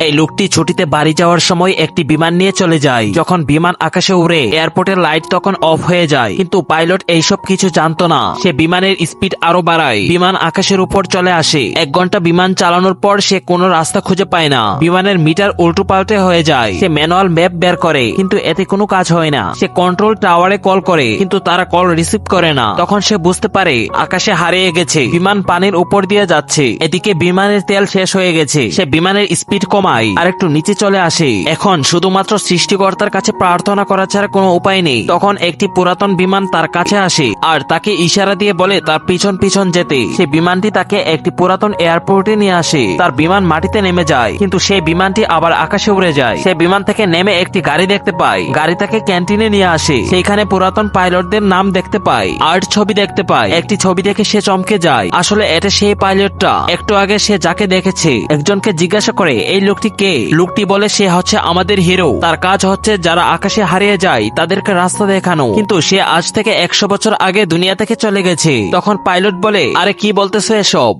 এই লোকটি ছুটিতে বাড়ি যাওয়ার সময় একটি বিমান নিয়ে চলে যায়। যখন বিমান আকাশে উড়ে, এয়ারপোর্টের লাইট তখন অফ হয়ে যায়। কিন্তু পাইলট এইসব কিছু জানতো না। সে বিমানের স্পিড আরও বাড়ায়। বিমান আকাশের উপর চলে আসে। এক ঘণ্টা বিমান চালানোর পর সে কোনো রাস্তা খুঁজে পায় না। বিমানের মিটার উল্টো পাল্টে হয়ে যায়। সে ম্যানুয়াল ম্যাপ বের করে। কিন্তু এতে কোনো কাজ হয় না। সে কন্ট্রোল টাওয়ারে কল করে। কিন্তু তারা কল রিসিভ করে না। তখন সে বুঝতে পারে, আকাশে হারিয়ে গেছে। বিমান পানির উপর দিয়ে যাচ্ছে। এদিকে বিমানের তেল শেষ হয়ে গেছে। সে বিমানের স্পিড কমায় আর একটু নিচে চলে আসে। এখন শুধুমাত্র সৃষ্টিকর্তার কাছে প্রার্থনা করা ছাড়া কোনো উপায় নেই। তখন একটি পুরাতন বিমান তার কাছে আসে আর তাকে ইশারা দিয়ে বলে, তার পিছন পিছন যেতে। সে বিমানটি তাকে একটি পুরাতন এয়ারপোর্টে নিয়ে আসে। তার বিমান মাটিতে নেমে যায়, কিন্তু সেই বিমানটি আবার আকাশে উড়ে যায়। সে বিমান থেকে নেমে একটি গাড়ি দেখতে পায়। গাড়ি তাকে ক্যান্টিনে নিয়ে আসে। সেইখানে পুরাতন পাইলটদের নাম দেখতে পায়। আর্ট ছবি দেখতে পায়। একটি ছবি দেখে সে চমকে যায়। আসলে এটা সেই পাইলটটা। একটু আগে সে যাকে দেখেছে, একজনকে জিজ্ঞাসা করে, এই লোকটি কে? লোকটি বলে, সে হচ্ছে আমাদের হিরো তার কাজ হচ্ছে, যারা আকাশে হারিয়ে যায়, তাদেরকে রাস্তা দেখানো। কিন্তু সে আজ থেকে একশো বছর আগে দুনিয়া থেকে চলে গেছে। তখন পাইলট বলে, আরে কি বলতেছো এসব?